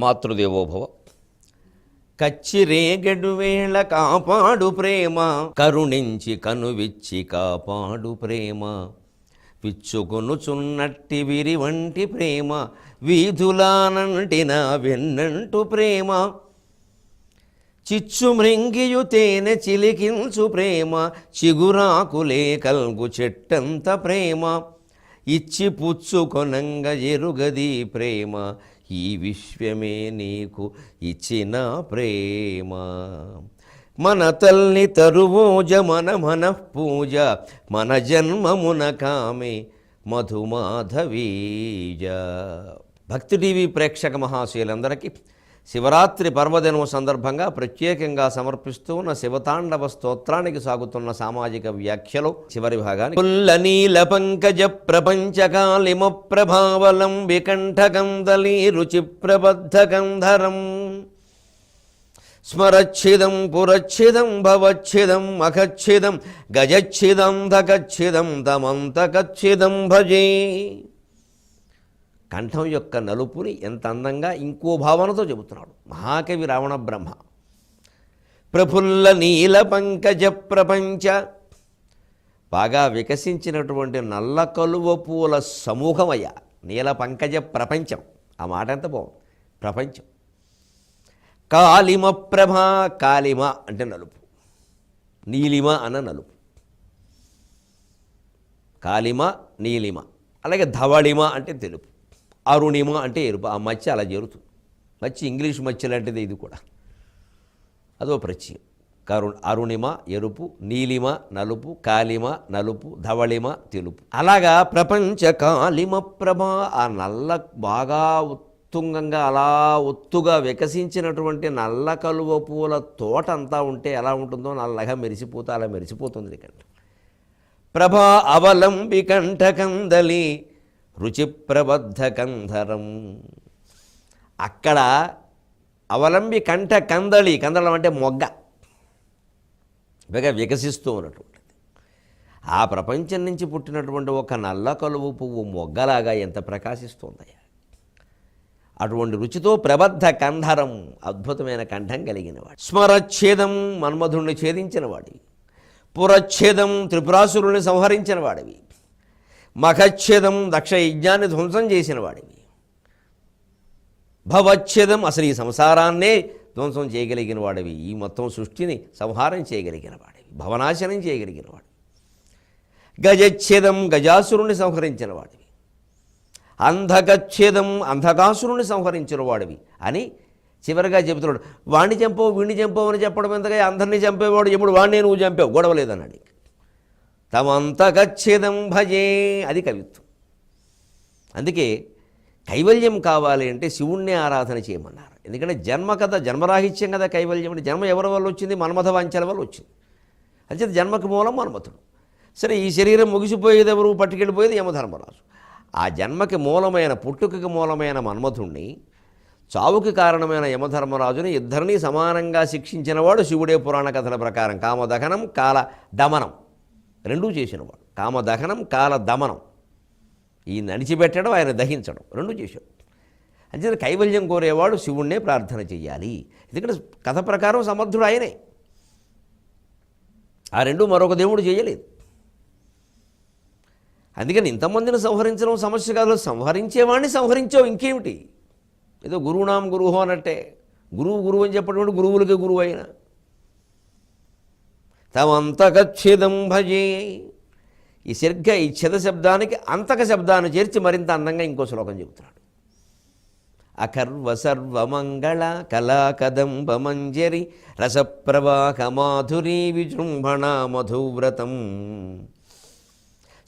మాతృదేవోభవ. కచ్చిరేగడు వేళ కాపాడు ప్రేమ కరుణించి కనువిచ్చి కాపాడు ప్రేమ. విచ్చుకొనుచున్నట్టి విరి వంటి ప్రేమ వీధులానంటిన వెన్నంటు ప్రేమ. చిచ్చు మృంగియు తేనె చిలికించు ప్రేమ చిగురాకులే కల్గు చెట్టంత ప్రేమ. ఇచ్చి పుచ్చుకొనంగ ఎరుగది ప్రేమ ఈ విశ్వమే నీకు ఇచ్చిన ప్రేమ. మన తల్లి తరువోజ మన మన పూజ మన జన్మమున కామే మధుమాధవీజ. భక్తి టీవీ ప్రేక్షక మహాశయులందరికీ శివరాత్రి పర్వదినం సందర్భంగా ప్రత్యేకంగా సమర్పిస్తూ ఉన్న శివతాండవ స్తోత్రానికి సాగుతున్న సామాజిక వ్యాఖ్యలు చివరి భాగాన్ని పుల్ల నీల పంకజ ప్రపంచకాలిమ ప్రభావలం వికంఠకందలీ రుచి ప్రబద్ధకంధరం స్మరచ్ఛిదం పురచ్ఛిదం భవచ్ఛిదం అఖచ్ఛిదం గజచ్ఛిదం ధగచ్ఛిదం తమంతకచ్ఛిదం భజే. కంఠం యొక్క నలుపుని ఎంత అందంగా ఇంకో భావనతో చెబుతున్నాడు. మహాకవి రావణ బ్రహ్మ. ప్రఫుల్ల నీల పంకజ ప్రపంచ. బాగా వికసించినటువంటి నల్ల కలువ పూల సమూహమయ్య నీల పంకజ ప్రపంచం. ఆ మాట ఎంత బాగుంది? ప్రపంచం. కాలిమ ప్రభ కాలిమ అంటే నలుపు. నీలిమ అన్న నలుపు. కాలిమ నీలిమ. అలాగే ధవళిమ అంటే తెలుపు. అరుణిమ అంటే ఎరుపు. ఆ మత్స్య అలా చేరుతుంది మత్స్య ఇంగ్లీష్ మత్స్య లాంటిది ఇది కూడా. అదో ప్రత్యయం. కరు అరుణిమ ఎరుపు నీలిమ నలుపు కాలిమ నలుపు ధవళిమ తెలుపు. అలాగా ప్రపంచ కాలిమ ప్రభ ఆ నల్ల బాగా ఉత్తుంగంగా అలా ఒత్తుగా వికసించినటువంటి నల్ల కలువ పూల తోట అంతా ఉంటే ఎలా ఉంటుందో నల్లగా మెరిసిపోతా అలా మెరిసిపోతుంది ఇక్కడ. ప్రభా అవలంబి కంఠకందలి రుచి ప్రబద్ధ కంధరం అక్కడ అవలంబి కంఠ కందళి కందళం అంటే మొగ్గ. బాగా వికసిస్తూ ఉన్నటువంటిది. ఆ ప్రపంచం నుంచి పుట్టినటువంటి ఒక నల్ల కలువు పువ్వు మొగ్గలాగా ఎంత ప్రకాశిస్తుందయ్యా. అటువంటి రుచితో ప్రబద్ధ కంధరం అద్భుతమైన కంఠం కలిగినవాడు. స్మరచ్ఛేదం మన్మధుణ్ణి ఛేదించినవాడివి. పురచ్ఛేదం త్రిపురాసురుణ్ణి సంహరించిన వాడివి మఖచ్ఛేదం దక్ష యజ్ఞాన్ని ధ్వంసం చేసిన వాడివి. భవచ్ఛేదం అసలు ఈ సంసారాన్నే ధ్వంసం చేయగలిగిన వాడివి. ఈ మొత్తం సృష్టిని సంహారం చేయగలిగిన వాడివి. భవనాశనం చేయగలిగిన వాడివి. గజచ్ఛేదం గజాసురుణ్ణి సంహరించిన వాడివి. అంధకచ్ఛేదం అంధకాసురుణ్ణి సంహరించిన వాడివి అని చివరిగా చెబుతున్నాడు. వాణ్ణి చంపవు వీణ్ణి చంపవు అని చెప్పడం ఎంతగా అందరినీ చంపేవాడు ఎప్పుడు వాణ్ణి నువ్వు చంపావు? గొడవ లేదన్నాడు తమంతకచ్ఛేదం భజే అది కవిత్వం. అందుకే కైవల్యం కావాలి అంటే శివుణ్ణి ఆరాధన చేయమన్నారు. ఎందుకంటే జన్మ కథ జన్మరాహిత్యం కదా కైవల్యం అంటే జన్మ ఎవరి వల్ల వచ్చింది? మన్మథ వాంఛల వల్ల వచ్చింది. అంచేత జన్మకు మూలం మన్మథుడు. సరే ఈ శరీరం ముగిసిపోయేది ఎవరు? పట్టుకెళ్ళిపోయేది యమధర్మరాజు. ఆ జన్మకి మూలమైన పుట్టుకకి మూలమైన మన్మథుణ్ణి చావుకి కారణమైన యమధర్మరాజుని ఇద్దరినీ సమానంగా శిక్షించినవాడు శివుడే పురాణ కథల ప్రకారం. కామదహనం కాల దమనం రెండూ చేసినవాడు. కామదహనం కాల దమనం ఈ నడిచిపెట్టడం ఆయన దహించడం. రెండూ చేశాడు. అంచేత కైవల్యం కోరేవాడు శివుణ్ణే ప్రార్థన చెయ్యాలి. ఎందుకంటే కథ ప్రకారం సమర్థుడు ఆయనే. ఆ రెండు మరొక దేవుడు చేయలేదు. అందుకని ఇంతమందిని సంహరించడం సమస్య కాదు. సంహరించేవాడిని సంహరించావు ఇంకేమిటి? ఏదో గురువునాం గురువు అన్నట్టే. గురువు గురువు అని చెప్పడం గురువులకి గురువు అయినా. తమంతకచ్ఛిదం భజే. ఈ సరిగ్గా ఈ ఛిద శబ్దానికి అంతక శబ్దాన్ని చేర్చి మరింత అందంగా ఇంకో శ్లోకం చెబుతున్నాడు. అకర్వ సర్వమంగళ కళాకదంబమంజరి రసప్రవాహ మాధురీ విజృంభణ మధువ్రతం.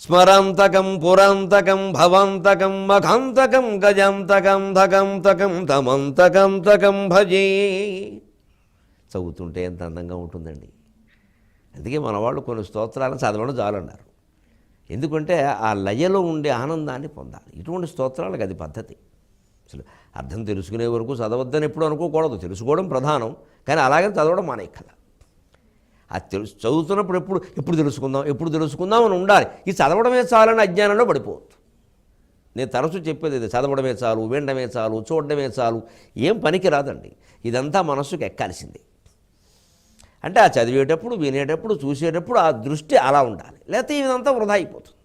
స్మరాంతకం పురాంతకం భవాంతకం మఖాంతకం గజాంతకం ధకంతకం తమంతకంతకం భజే. చదువుతుంటే ఎంత అందంగా ఉంటుందండి. అందుకే మన వాళ్ళు కొన్ని స్తోత్రాలను చదవడం చాలన్నారు. ఎందుకంటే ఆ లయలో ఉండే ఆనందాన్ని పొందాలి. ఇటువంటి స్తోత్రాలకు అది పద్ధతి. అసలు అర్థం తెలుసుకునే వరకు చదవద్దని ఎప్పుడు అనుకోకూడదు. తెలుసుకోవడం ప్రధానం కానీ అలాగే చదవడం మానేక్కల అది తెలుసు చదువుతున్నప్పుడు ఎప్పుడు ఎప్పుడు తెలుసుకుందాం ఎప్పుడు తెలుసుకుందాం అని ఉండాలి. ఈ చదవడమే చాలని అజ్ఞానంలో పడిపోవద్దు. నేను తరచూ చెప్పేది ఇది చదవడమే చాలు వినడమే చాలు చూడడమే చాలు. ఏం పనికి రాదండి ఇదంతా మనస్సుకు ఎక్కాల్సిందే. అంటే ఆ చదివేటప్పుడు వినేటప్పుడు చూసేటప్పుడు ఆ దృష్టి అలా ఉండాలి. లేకపోతే ఇదంతా వృధా అయిపోతుంది.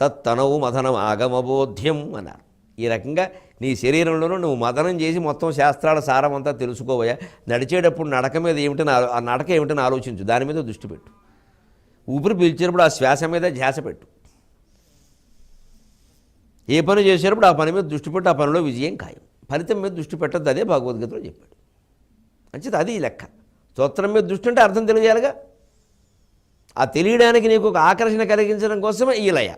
తత్తనవు మదనం ఆగమబోధ్యం అన్నారు. ఈ రకంగా నీ శరీరంలోనూ నువ్వు మదనం చేసి మొత్తం శాస్త్రాల సారం అంతా తెలుసుకోబోయా నడిచేటప్పుడు నడక మీద ఏమిటని ఆ నడక ఏమిటని ఆలోచించు. దాని మీద దృష్టి పెట్టు. ఊపిరి పీల్చేటప్పుడు ఆ శ్వాస మీద ధ్యాస పెట్టు. ఏ పని చేసేటప్పుడు ఆ పని మీద దృష్టి పెట్టి. ఆ పనిలో విజయం ఖాయం. ఫలితం మీద దృష్టి పెట్టద్దు అదే భగవద్గీతలో చెప్పాడు. మంచిది అది లెక్క. స్తోత్రం మీద దృష్టి అంటే అర్థం తెలియజేయాలిగా? ఆ తెలియడానికి నీకు ఒక ఆకర్షణ కలిగించడం కోసమే ఈ లయ.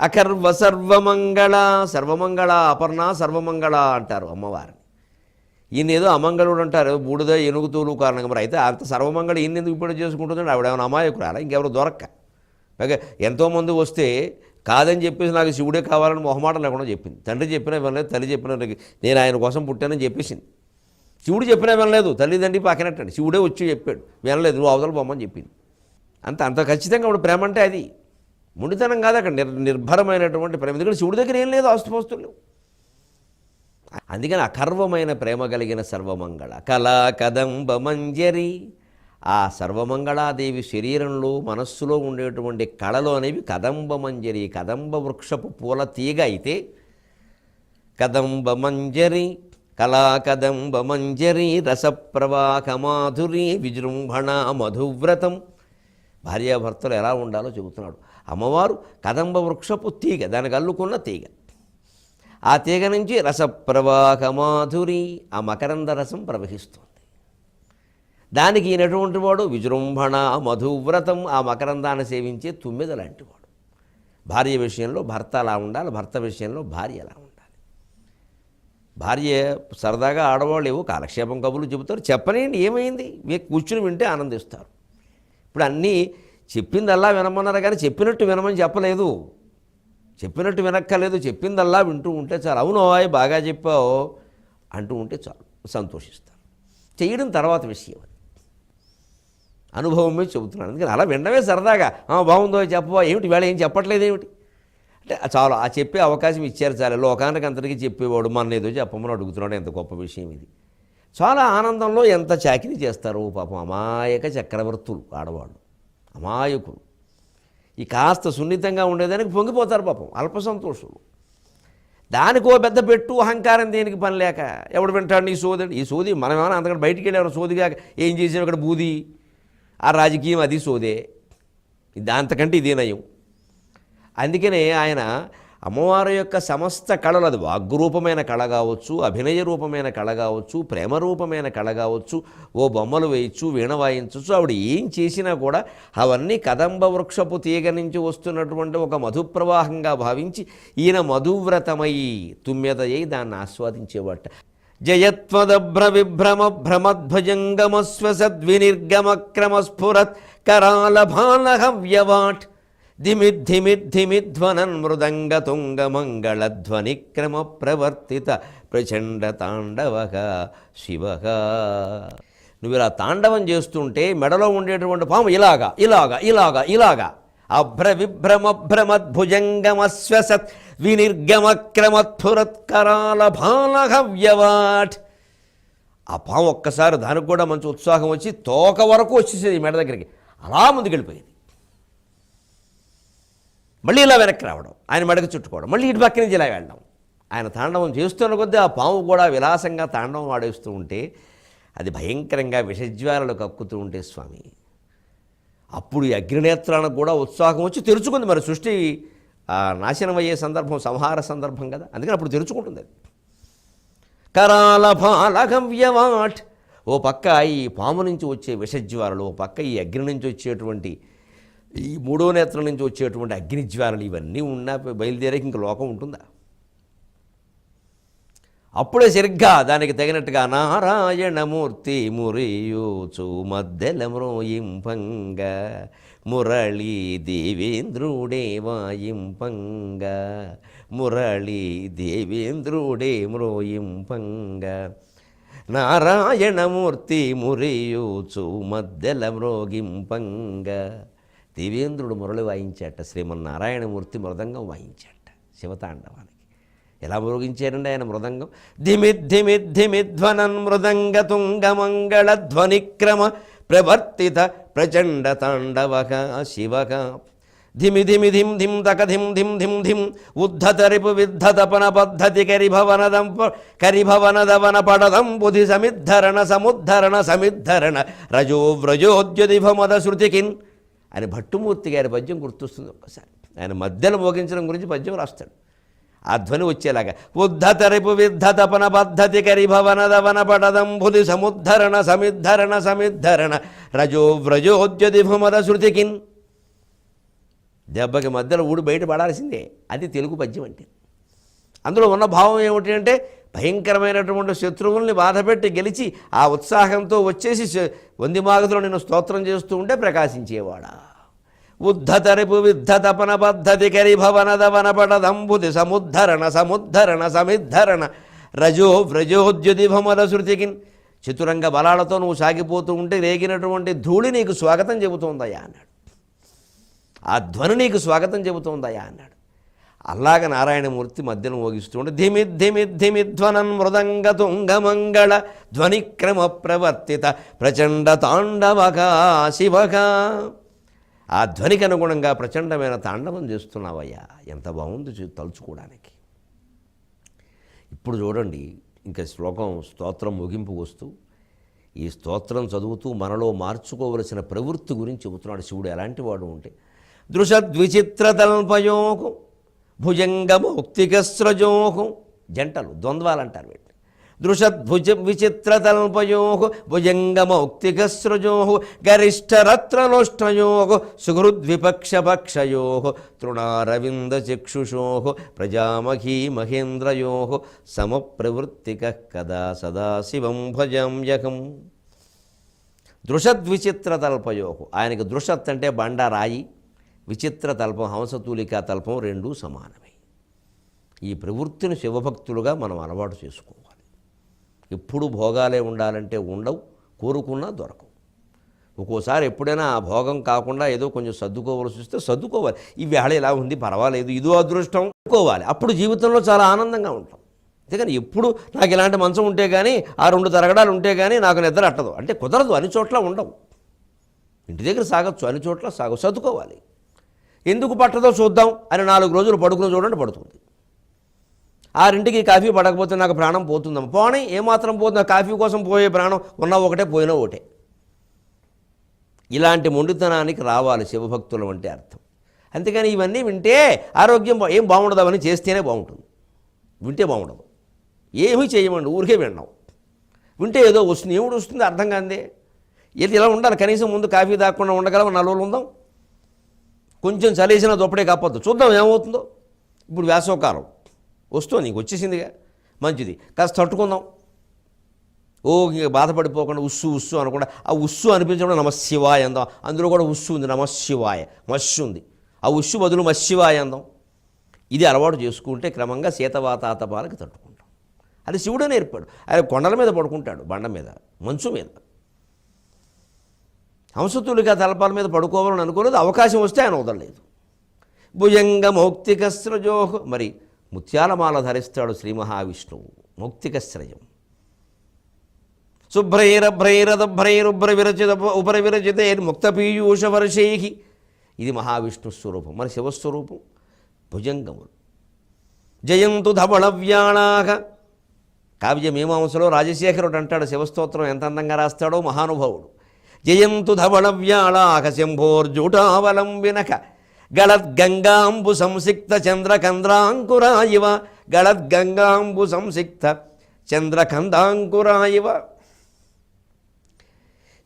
అకర్వ సర్వమంగళ సర్వమంగళ అపర్ణ సర్వమంగళ అంటారు అమ్మవారిని. ఈయన ఏదో అమంగళుడు అంటారు బూడిద ఎనుగుతూలు కారణంగా మరి అయితే అంత సర్వమంగళ ఈయన ఎందుకు ఇప్పుడు చేసుకుంటుందండి? ఆవిడ ఏమైనా అమాయకురాలా? ఇంకెవరు దొరక్క. పైగా ఎంతోమంది వస్తే కాదని చెప్పేసి నాకు శివుడే కావాలని మొహమాటం లేకుండా చెప్పింది. తండ్రి చెప్పినా వినలేదు తల్లి చెప్పినా నేను ఆయన కోసం పుట్టానని చెప్పేసింది. శివుడు చెప్పినా వినలేదు తల్లిదండ్రి పక్కనట్టండి శివుడే వచ్చి చెప్పాడు వినలేదు నువ్వు అవతల బొమ్మని చెప్పింది. అంత అంత ఖచ్చితంగా ఇప్పుడు ప్రేమ అంటే అది. ముడితనం కాదు అక్కడ నిర్ నిర్భరమైనటువంటి ప్రేమ. ఎందుకంటే శివుడి దగ్గర ఏం లేదు ఆస్తుపోస్తులు లేవు. అందుకని అకర్వమైన ప్రేమ కలిగిన సర్వమంగళ కళా కదంబ మంజరి ఆ సర్వమంగళాదేవి శరీరంలో మనస్సులో ఉండేటువంటి కళలు అనేవి కదంబ మంజరి కదంబ వృక్షపు పూల తీగ అయితే కదంబ మంజరి కళాకదంబ మంజరి రసప్రవాహ మాధురి విజృంభణ మధువ్రతం. భార్యాభర్తలు ఎలా ఉండాలో చెబుతున్నాడు. అమ్మవారు కదంబ వృక్షపు తీగ దానికి అల్లుకున్న తీగ. ఆ తీగ నుంచి రసప్రవాహ మాధురి ఆ మకరంద రసం ప్రవహిస్తుంది. దానికి ఈయనటువంటి వాడు విజృంభణ మధువ్రతం ఆ మకరందాన్ని సేవించే తుమ్మెద లాంటివాడు. భార్య విషయంలో భర్త అలా ఉండాలి భర్త విషయంలో భార్య అలా ఉండాలి. భార్య సరదాగా ఆడవాళ్ళు ఏవో కాలక్షేపం కబుర్లు చెబుతారు. చెప్పనేయండి ఏమైంది? మీరు కూర్చుని వింటే ఆనందిస్తారు. ఇప్పుడు అన్నీ చెప్పిందల్లా వినమన్నారు కానీ చెప్పినట్టు వినమని చెప్పలేదు. చెప్పినట్టు వినక్కర్లేదు. చెప్పిందల్లా వింటూ ఉంటే చాలు. అవును బాగా చెప్పావు అంటూ ఉంటే చాలు. సంతోషిస్తారు. చేయడం తర్వాత విషయం అది. అనుభవం మీద చెబుతున్నాను. అందుకని అలా వినడమే సరదాగా. బాగుందో చెప్పవా ఏమిటి? వేళ ఏం చెప్పట్లేదు ఏమిటి అంటే చాలు ఆ చెప్పే అవకాశం ఇచ్చారు చాలు. లోకానికి అంతటికీ చెప్పేవాడు మన ఏదో చెప్పమని అడుగుతున్నాడు. ఎంత గొప్ప విషయం ఇది. చాలా ఆనందంలో ఎంత చాకిరీ చేస్తారు పాపం అమాయక చక్రవర్తులు ఆడవాళ్ళు. అమాయకులు. ఈ కాస్త సున్నితంగా ఉండేదానికి పొంగిపోతారు పాపం అల్ప సంతోషులు దానికో పెద్ద పెట్టు అహంకారం దేనికి పని లేక ఎవడు వింటాడు నీ సోది? ఈ సోది మనం ఏమైనా అంతకంటే బయటికి వెళ్ళేవారు సోదిగా ఏం చేసాం ఇక్కడ బూది? ఆ రాజకీయం అది సోదే. ఇది ఇదే నయం. అందుకనే ఆయన అమ్మవారి యొక్క సమస్త కళలు అది వాగ్రూపమైన కళ కావచ్చు అభినయ రూపమైన కళ కావచ్చు ప్రేమ రూపమైన కళ కావచ్చు ఓ బొమ్మలు వేయచ్చు వీణ వాయించవచ్చు ఆవిడ ఏం చేసినా కూడా అవన్నీ కదంబ వృక్షపు తీగ నుంచి వస్తున్నటువంటి ఒక మధుప్రవాహంగా భావించి ఈయన మధువ్రతమై తుమ్మెదయ్యి దాన్ని ఆస్వాదించేవాట. జయత్వదభ్ర విభ్రమ భ్రమధ్వజంగమస్వసద్వినిర్గమ స్ఫురత్ కరాల వ్యవాట్ ధిమిద్ధిమిద్ధిమిధ్వనన్ మృదంగ తుంగ మంగళధ్వని క్రమ ప్రవర్తిత ప్రచండ తాండవ శివ నువ్వు ఇలా తాండవం చేస్తుంటే మెడలో ఉండేటువంటి పాము ఇలాగా ఇలాగా ఇలాగా ఇలాగా. అభ్ర విభ్రమ భ్రమద్భుజంగమస్వసత్ వినిర్గమ ఆ పాము ఒక్కసారి దానికి కూడా మంచి ఉత్సాహం వచ్చి తోక వరకు వచ్చేసేది మెడ దగ్గరికి. అలా ముందుకెళ్ళిపోయింది. మళ్ళీ ఇలా వెనక్కి రావడం ఆయన మెడకు చుట్టుకోవడం మళ్ళీ ఇటు పక్క నుంచి ఇలా వెళ్ళడం. ఆయన తాండవం చేస్తున్న కొద్దీ ఆ పాము కూడా విలాసంగా తాండవం ఆడేస్తూ ఉంటే అది భయంకరంగా విషజ్వాలలు కక్కుతూ ఉంటే స్వామి అప్పుడు ఈ అగ్నినేత్రానికి కూడా ఉత్సాహం వచ్చి తెరుచుకుంది. మరి సృష్టి నాశనం అయ్యే సందర్భం సంహార సందర్భం కదా? అందుకని అప్పుడు తెరుచుకుంటుంది అది. కరాలభాలగవ్యవాట్ ఓ పక్క ఈ పాము నుంచి వచ్చే విషజ్వాలలు ఓ పక్క ఈ అగ్ని నుంచి వచ్చేటువంటి ఈ మూడో నేత్రం నుంచి వచ్చేటువంటి అగ్నిజ్వాలలు ఇవన్నీ ఉన్నా బయలుదేరే ఇంక లోకం ఉంటుందా? అప్పుడే సరిగ్గా దానికి తగినట్టుగా నారాయణమూర్తి మురియూచు మద్దెల మ్రోయింపంగ మురళీ దేవేంద్రుడే వాయింపంగ మురళీ దేవేంద్రుడే మ్రోయింపంగ. నారాయణమూర్తి మురియూచు మద్దెల మ్రోగింపంగ దేవేంద్రుడు మురళి వాయించాట శ్రీమన్నారాయణమూర్తి మృదంగం వాయించాట శివతాండవానికి. ఎలా మృగించారండి ఆయన మృదంగం? ధిమిద్ధిమిద్ధిమిధ్వనన్ మృదంగ తుంగమంగళ ధ్వనిక్రమ ప్రవర్తిత ప్రచండ తాండవక శివక. ధిమి ధిమి ధిం ధిం తక ధిం ధిం ధిం ధిం ఉద్ధతరిపు విద్ధతపన పద్ధతి కరిభవనదం కరిభవనదవన పడదం బుధి సమిద్ధరణ సముద్ధరణ సమిద్ధరణ రజో వ్రజోద్యుదిభమద శృతికిన్. అని భట్టుమూర్తి గారి పద్యం గుర్తొస్తుంది ఒక్కసారి. ఆయన మధ్యలో మోగించడం గురించి పద్యం రాస్తాడు. ఆ ధ్వని వచ్చేలాగా ఉద్ధతరిపు విద్ధతపన పద్ధతి కరిభవనదవన పడదం బుధి సముద్ధరణ సమిద్ధరణ సమిద్ధరణ రజో వ్రజోద్యుదిభమద శృతికిన్ దెబ్బకి మధ్యలో ఊడి బయట పడాల్సిందే. అది తెలుగు పద్యం అంటే. అందులో ఉన్న భావం ఏమిటి అంటే భయంకరమైనటువంటి శత్రువుల్ని బాధపెట్టి గెలిచి ఆ ఉత్సాహంతో వచ్చేసి శ- వంది నేను స్తోత్రం చేస్తూ ఉంటే ప్రకాశించేవాడా? ఉద్ధతరిపు విద్ధతపన పద్ధతి కరిభవనదవన పటదంబుది సముద్ధరణ సముద్ధరణ సమిద్ధరణ. రజో వ్రజోద్యుదిభమల శృతికిన్. చతురంగ బలాలతో నువ్వు సాగిపోతూ ఉంటే రేగినటువంటి ధూళి నీకు స్వాగతం చెబుతోందయ్యా అన్నాడు. ఆ ధ్వని నీకు స్వాగతం చెబుతోందయ్యా అన్నాడు. అలాగ నారాయణమూర్తి మధ్యలో మోగిస్తుంటే ధిమి ధిమి ధిమి ధ్వనన్ మృదంగ తుంగమంగళ ధ్వనిక్రమ ప్రవర్తిత ప్రచండ తాండవగా శివగా ఆ ధ్వనికి అనుగుణంగా ప్రచండమైన తాండవం చేస్తున్నావయ్యా ఎంత బాగుంది చూ- తలుచుకోవడానికి. ఇప్పుడు చూడండి ఇంకా శ్లోకం స్తోత్రం ముగింపు వస్తూ ఈ స్తోత్రం చదువుతూ మనలో మార్చుకోవలసిన ప్రవృత్తి గురించి చెబుతున్నాడు శివుడు. ఎలాంటి వాడు ఉంటే దృశద్విచిత్రతల్పయోహం భుజంగమౌక్తికస్రజోహం. జంటలు ద్వంద్వాలు అంటారు వీటిని. దృశద్భుజ విచిత్రతల్పయో భుజంగమౌక్తికస్రజో గరిష్టరత్నలోష్టయో సుహృద్విపక్షపక్షయో తృణారవిందచక్షుషో ప్రజామహీ మహేంద్రయోహు సమప్రవృత్తిక కదా సదాశివం భజామ్యకం దృషద్విచిత్రతల్పయోహు. ఆయనకి దృషత్ అంటే బండ రాయి విచిత్ర తల్పం హంసతూలికా తల్పం రెండూ సమానమే. ఈ ప్రవృత్తిని శివభక్తులుగా మనం అలవాటు చేసుకోవాలి. ఎప్పుడు భోగాలే ఉండాలంటే ఉండవు కోరుకున్నా దొరకవు. ఒక్కోసారి ఎప్పుడైనా ఆ భోగం కాకుండా ఏదో కొంచెం సర్దుకోవాల్సి వస్తే సర్దుకోవాలి. ఈ వేళ ఇలా ఉంది పర్వాలేదు ఇదో అదృష్టం అనుకోవాలి అప్పుడు జీవితంలో చాలా ఆనందంగా ఉంటాం. అంతేకాని ఎప్పుడు నాకు ఇలాంటి మంచం ఉంటే కానీ ఆ రెండు తరగడాలు ఉంటే కానీ నాకు నిద్ర అట్టదు. అంటే కుదరదు అన్ని చోట్ల ఉండవు. ఇంటి దగ్గర సాగచ్చు అన్ని చోట్ల సాగ సర్దుకోవాలి. ఎందుకు పట్టదో చూద్దాం అని నాలుగు రోజులు పడుకుని చూడండి పడుతుంది. ఆరింటికి కాఫీ పడకపోతే నాకు ప్రాణం పోతుందమ్మ. పోనీ ఏమాత్రం పోతుంది? కాఫీ కోసం పోయే ప్రాణం ఉన్నా ఒకటే పోయినా ఒకటే. ఇలాంటి మొండితనానికి రావాలి శివభక్తులు అంటే అర్థం. అంతేకాని ఇవన్నీ వింటే ఆరోగ్యం బా- ఏం బాగుండదు అవన్నీ చేస్తేనే బాగుంటుంది. వింటే బాగుండదు. ఏమీ చేయమండి ఊరికే విన్నాం వింటే ఏదో వస్తుంది. ఏమిటి వస్తుంది? అర్థం కాదే. ఇది ఇలా ఉండాలి? కనీసం ముందు కాఫీ దాక్కుండా ఉండగలం నలుగురు ఉందాం? కొంచెం చలేసిన దొప్పడే కాకపోద్దు చూద్దాం ఏమవుతుందో. ఇప్పుడు వేసవకాలం. వస్తుంది నీకు వచ్చేసిందిగా. మంచిది. కాస్త తట్టుకుందాం. ఓ ఇంకా బాధపడిపోకుండా ఉస్సు ఉస్సు అనకుండా ఆ ఉస్సు అనిపించడం నమశివాయ అందాం. అందులో కూడా ఉస్సు ఉంది నమశివాయ మస్సు ఉంది. ఆ ఉస్సు బదులు మశివాయ అందాం. ఇది అలవాటు చేసుకుంటే క్రమంగా శీతవాతాతపాలకు తట్టుకుంటాం. అది శివుడే నేర్పాడు ఆయన కొండల మీద పడుకుంటాడు బండ మీద మంచు మీద. హంసతులుగా తలపాల మీద పడుకోవాలని అనుకోలేదు అవకాశం వస్తే ఆయన వదలలేదు భుజంగ మౌక్తికస్రజోహ మరి ముత్యాలమాల ధరిస్తాడు శ్రీ మహావిష్ణువు. మౌక్తికస్రజం శుభ్రైరభ్రైరదభ్రైరుభ్ర విరచిత ఉపర విరచితే ముక్తపీయూష వర్షేహి ఇది మహావిష్ణు స్వరూపం. మన శివస్వరూపం? భుజంగములు. జయంతు ధవళవ్యాళాక కావ్య మీమాంసలో రాజశేఖరుడు అంటాడు శివస్తోత్రం ఎంత అందంగా రాస్తాడో మహానుభావుడు. జయంతు ధవళవ్యాళాక శంభోర్జుటావలంబినక గళద్గంగాంబు సంసిక్త చంద్రకంద్రాంకురాయివ. గళద్గంగాంబు సంసిక్త చంద్రకందాంకురాయివ.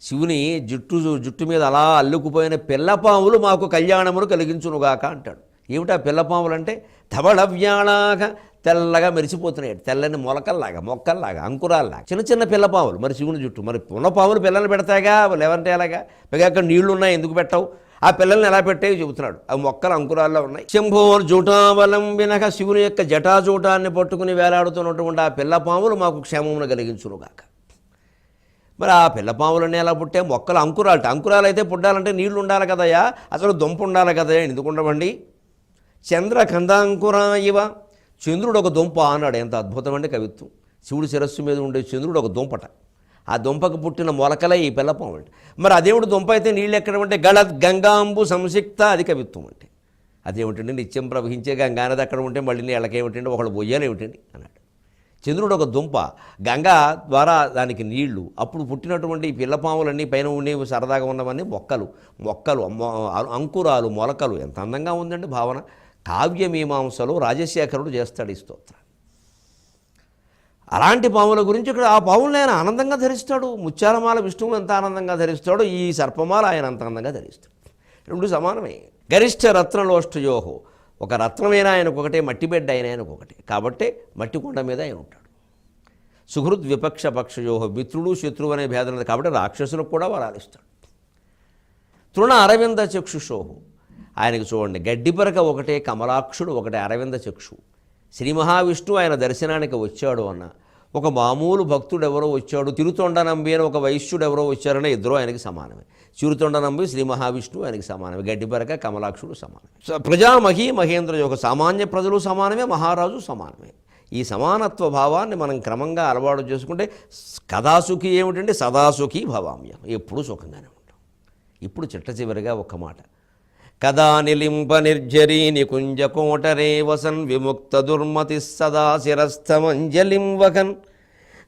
శివుని జుట్టు జుట్టు మీద అలా అల్లుకుపోయిన పిల్లపాములు మాకు కళ్యాణమును కలిగించునుగాక అంటాడు. ఏమిటా పిల్లపాములు అంటే ధవళవ్యాళాగా తెల్లగా మెరిసిపోతున్నాయి. తెల్లని మొలకల్లాగా మొక్కల్లాగా అంకురాల్లాగా. చిన్న చిన్న పిల్లపాములు మరి శివుని చుట్టూ మరి ఉన్న పాములు పిల్లలు పెడతాయిగా? లేవంటే ఎలాగా? పైగా అక్కడ నీళ్ళు ఉన్నాయి ఎందుకు పెట్టావు? ఆ పిల్లల్ని ఎలా పెట్టేవి చెబుతున్నాడు. ఆ మొక్కలు అంకురాల్లో ఉన్నాయి. శంభోర్ జూటావలంబినక శివుని యొక్క జటాజూటాన్ని పట్టుకుని వేలాడుతున్నటువంటి ఆ పిల్లపాములు మాకు క్షేమమును కలిగించునుగాక. మరి ఆ పిల్లపాములన్నీ ఎలా పుట్టే మొక్కలు అంకురాలు అంకురాలు అయితే పుట్టాలంటే నీళ్ళు ఉండాలి కదయ్యా? అసలు దుంప ఉండాలి కదయ్యా? ఎందుకు ఉండవండి? చంద్ర కందాంకురా ఇవ చంద్రుడు ఒక దుంప అన్నాడు ఎంత అద్భుతమండి కవిత్వం. శివుడు శిరస్సు మీద ఉండే చంద్రుడు ఒక దుంపట. ఆ దుంపకు పుట్టిన మొలకలే ఈ పిల్లపం అంటే మరి అదేమిటి దుంప అయితే నీళ్ళు ఎక్కడ ఉంటే గళద్ గంగాంబు సంసిక్త అది కవిత్వం అంటే అదేమిటండి నిత్యం ప్రవహించే గంగానది అక్కడ ఉంటే మళ్ళీ నీళ్ళకేమిటండి ఒకళ్ళు బొయ్యాలేమిటండి అన్నాడు. చంద్రుడు ఒక దుంప గంగా ద్వారా దానికి నీళ్ళు అప్పుడు పుట్టినటువంటి ఈ పిల్లపాములన్నీ పైన ఉండేవి సరదాగా ఉన్నవన్నీ మొక్కలు మొక్కలు అంకురాలు మొలకలు ఎంత అందంగా ఉందండి భావన. కావ్యమీమాంసలో రాజశేఖరుడు చేస్తాడు ఈ స్తోత్రం అలాంటి పాముల గురించి ఇక్కడ ఆ పాములను ఆయన ఆనందంగా ధరిస్తాడు. ముత్యాలమాల విష్ణువు ఎంత ఆనందంగా ధరిస్తాడో ఈ సర్పమాల ఆయన అంత అందంగా ధరిస్తాడు. రెండు సమానమే. గరిష్ట రత్నలోష్టయోహో ఒక రత్నమైన ఆయనకు ఒకటే మట్టి బిడ్డ అయిన ఆయనకు ఒకటే. కాబట్టే మట్టి కొండ మీద ఆయన ఉంటాడు. సుహృద్ విపక్ష పక్షయోహో. మిత్రుడు శత్రువు అనే భేదం లేదు. కాబట్టి రాక్షసులకు కూడా వరాలిస్తాడు. తృణ అరవింద చక్షుషోహో. ఆయనకు చూడండి. గడ్డిపరక ఒకటే కమలాక్షుడు ఒకటే అరవింద చక్షు. శ్రీ మహావిష్ణువు ఆయన దర్శనానికి వచ్చాడు అన్న. ఒక మామూలు భక్తుడు ఎవరో వచ్చాడు. తిరుతొండ నంబి అని ఒక వైశ్యుడు ఎవరో వచ్చారని ఇద్దరు ఆయనకి సమానమే. చిరుతొండ నంబి శ్రీ మహావిష్ణువు ఆయనకి సమానమే. గడ్డిపరక కమలాక్షుడు సమానమే. స- ప్రజామహి మహేంద్ర యొక్క సామాన్య ప్రజలు సమానమే మహారాజు సమానమే. ఈ సమానత్వ భావాన్ని మనం క్రమంగా అలవాటు చేసుకుంటే కథాసుఖి ఏమిటంటే సదాసుఖి భవామ్యం ఎప్పుడూ సుఖంగానే ఉంటాం. ఇప్పుడు చిట్ట చివరిగా ఒక్క మాట. కదా నిలింప నిర్జరీ నికుంజకోటరే వసన్ విముక్త దుర్మతి సదా శిరస్థమంజలిం వకన్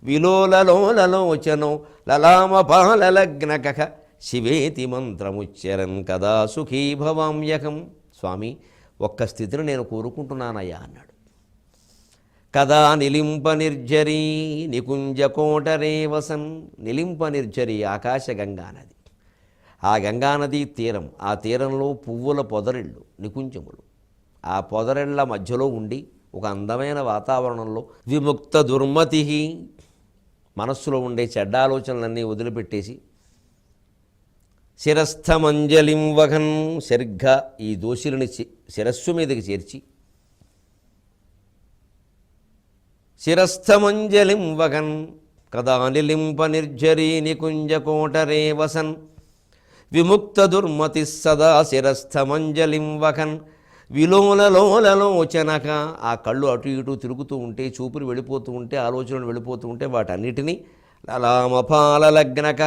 విలోలలోలలోచనో లలామపాలగ్నక శివేతి మంత్రముచ్చరన్ కదా సుఖీ భవామ్యకం స్వామి ఒక్క స్థితిని నేను కోరుకుంటున్నానయ్యా అన్నాడు. కదా నిలింప నిర్జరీ నికుంజకోటరే వసన్ నిలింప నిర్జరీ ఆకాశగంగా నది. ఆ గంగానదీ తీరం ఆ తీరంలో పువ్వుల పొదరిళ్ళు నికుంచములు ఆ పొదరిళ్ళ మధ్యలో ఉండి ఒక అందమైన వాతావరణంలో విముక్త దుర్మతి మనస్సులో ఉండే చెడ్డ ఆలోచనలన్నీ వదిలిపెట్టేసి శిరస్థమంజలిం వగన్ సరిగ్గా ఈ దోషులని శిరస్సు మీదకి చేర్చి శిరస్థమంజలిం వగన్ కదా నిలింప నిర్జరీ నికుంజకోటరే వసన్ విముక్త దుర్మతి సదా శిరస్థమంజలిం వకన్ విలోలలోలలోచనక ఆ కళ్ళు అటు ఇటు తిరుగుతూ ఉంటే చూపులు వెళ్ళిపోతూ ఉంటే ఆలోచనలు వెళ్ళిపోతూ ఉంటే వాటన్నిటినీ లలామపాలలగ్నక.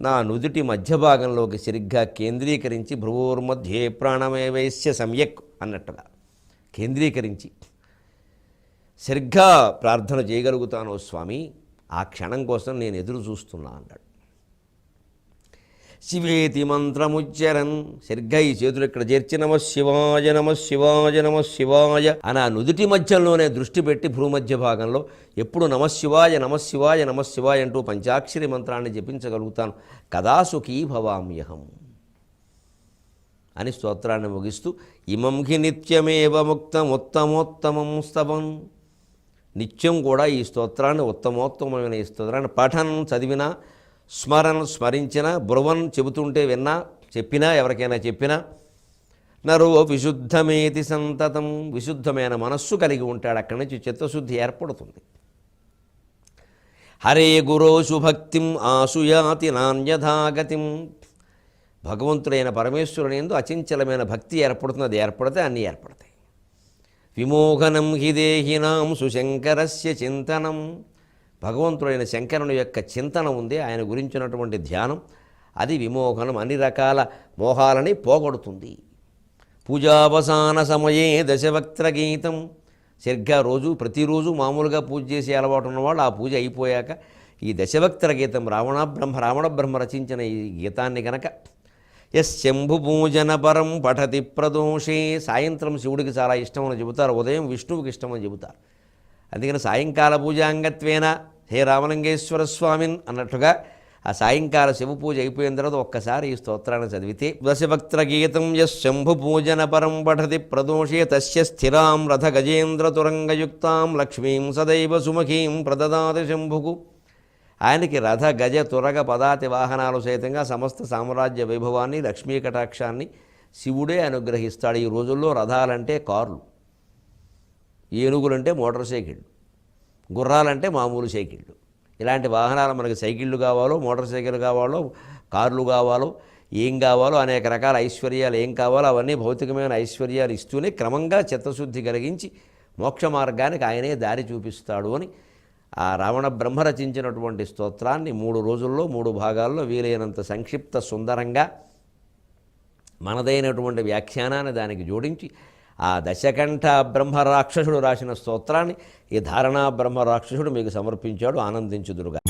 నా నుదుటి మధ్య భాగంలోకి సరిగ్గా కేంద్రీకరించి భ్రువోర్మధ్యే ప్రాణమేవైశ్య సమ్యక్ అన్నట్టుగా కేంద్రీకరించి సరిగ్గా ప్రార్థన చేయగలుగుతాను స్వామి ఆ క్షణం కోసం నేను ఎదురు చూస్తున్నా అన్నాడు. శివేతి మంత్రముచ్చరన్. సరిగ్గా ఈ చేతులు ఇక్కడ చేర్చి నమ శివాయ నమ శివాయ నమ శివాయ అని ఆ నుదుటి మధ్యంలోనే దృష్టి పెట్టి భూమధ్య భాగంలో ఎప్పుడు నమ శివాయ నమ శివాయ నమ శివాయ అంటూ పంచాక్షరి మంత్రాన్ని జపించగలుగుతాను. కదా సుఖీ భవామ్యహం అని స్తోత్రాన్ని ముగిస్తూ ఇమంకి నిత్యమేవ ముక్తం ఉత్తమోత్తమం స్తవం. నిత్యం కూడా ఈ స్తోత్రాన్ని ఉత్తమోత్తమమైన ఈ స్తోత్రాన్ని పఠనం చదివినా స్మరణ స్మరించిన బ్రువన్ చెబుతుంటే విన్నా చెప్పినా ఎవరికైనా చెప్పినా నరో విశుద్ధమేతి సంతతం. విశుద్ధమైన మనస్సు కలిగి ఉంటాడు. అక్కడి నుంచి చిత్తశుద్ధి ఏర్పడుతుంది. హరే గురోషు భక్తిం ఆసుయాతి నాణ్యథాగతిం. భగవంతుడైన పరమేశ్వరుని ఎందు అచంచలమైన భక్తి ఏర్పడుతుంది. అది ఏర్పడితే అన్నీ ఏర్పడతాయి. విమోహనం హిదేహినాం సుశంకరస్య చింతనం. భగవంతుడైన శంకరుని యొక్క చింతన ఉంది ఆయన గురించినటువంటి ధ్యానం అది విమోహనం అన్ని రకాల మోహాలని పోగొడుతుంది. పూజావసాన సమయే దశవక్త్ర గీతం. సరిగ్గా రోజు ప్రతిరోజు మామూలుగా పూజ చేసే అలవాటు ఉన్నవాళ్ళు ఆ పూజ అయిపోయాక ఈ దశవక్త్ర గీతం రావణ బ్రహ్మ రావణ బ్రహ్మ రచించిన ఈ గీతాన్ని కనుక ఎస్ శంభు పూజన పరం పఠతి ప్రదోషే సాయంత్రం శివుడికి చాలా ఇష్టమని చెబుతారు ఉదయం విష్ణువుకి ఇష్టమని చెబుతారు. అందుకని సాయంకాల పూజాంగత్వేన హే రామలింగేశ్వర స్వామిన్ అన్నట్టుగా ఆ సాయంకాల శివ పూజ అయిపోయిన తర్వాత ఒక్కసారి ఈ స్తోత్రాన్ని చదివితే దశభక్త్ర గీతం యస్ శంభు పూజన పరం పఠతి ప్రదోషే తస్య స్థిరాం రథ గజేంద్ర తురంగయుక్తాం లక్ష్మీం సదైవ సుమఖీం ప్రదదాతి శంభుకు. ఆయనకి రథ గజ తురగ పదాతి వాహనాలు సైతంగా సమస్త సామ్రాజ్య వైభవాన్ని లక్ష్మీ కటాక్షాన్ని శివుడే అనుగ్రహిస్తాడు ఈ రోజుల్లో రథాలంటే కార్లు. ఏనుగులంటే మోటార్ సైకిళ్ళు గుర్రాలంటే మామూలు సైకిళ్ళు. ఇలాంటి వాహనాలు మనకి సైకిళ్ళు కావాలో మోటార్ సైకిల్ కావాలో కార్లు కావాలో ఏం కావాలో అనేక రకాల ఐశ్వర్యాలు ఏం కావాలో అవన్నీ భౌతికమైన ఐశ్వర్యాలు ఇస్తూనే క్రమంగా చిత్తశుద్ధి కలిగించి మోక్ష మార్గానికి ఆయనే దారి చూపిస్తాడు అని ఆ రావణ బ్రహ్మ రచించినటువంటి స్తోత్రాన్ని మూడు రోజుల్లో మూడు భాగాల్లో వీలైనంత సంక్షిప్త సుందరంగా మనదైనటువంటి వ్యాఖ్యానాన్ని దానికి జోడించి ఆ దశకంఠ బ్రహ్మ రాక్షసుడు రాసిన స్తోత్రాన్ని ఈ ధారణా బ్రహ్మ రాక్షసుడు మీకు సమర్పించాడు ఆనందించుదురుగా